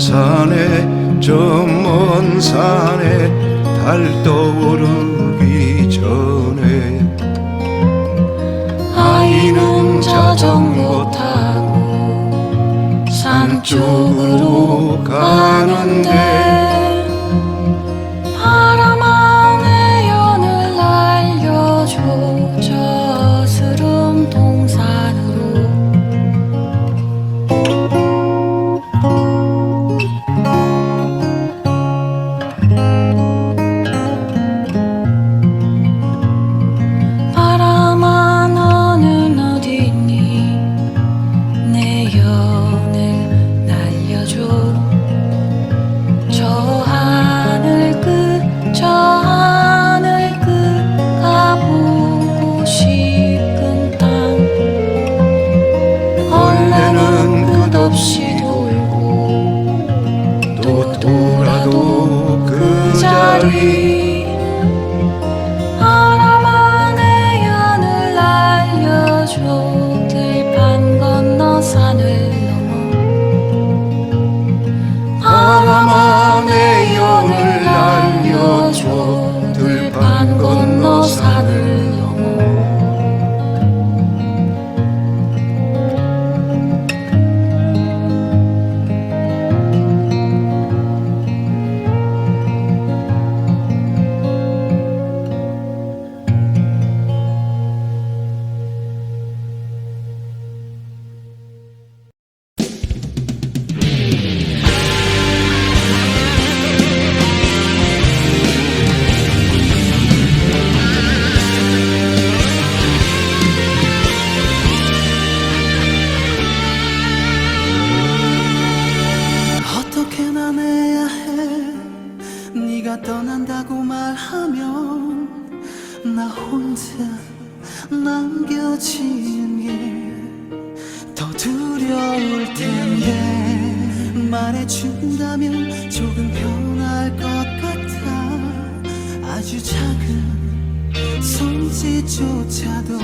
산에 저 먼 산에 달 떠오른 남겨진 게 더 두려울 텐데 말해준다면 조금 변할 것 같아. 아주 작은 손짓조차도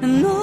能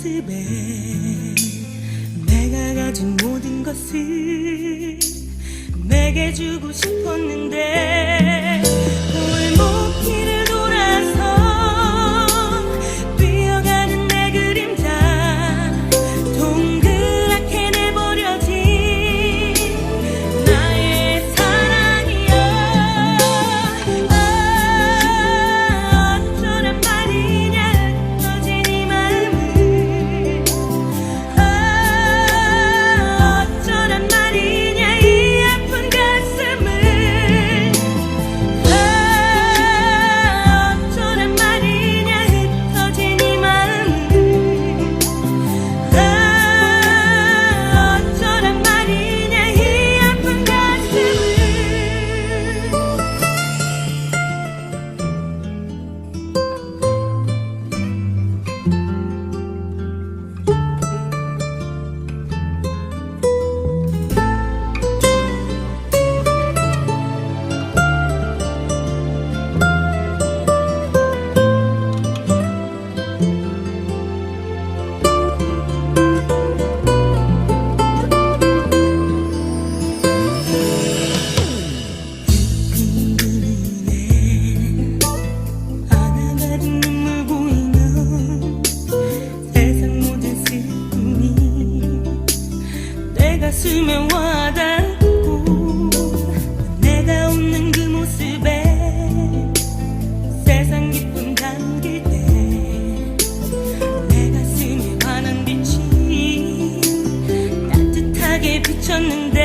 모습에 내가 가진 모든 것을 내게 주고 싶었는데 멈췄는데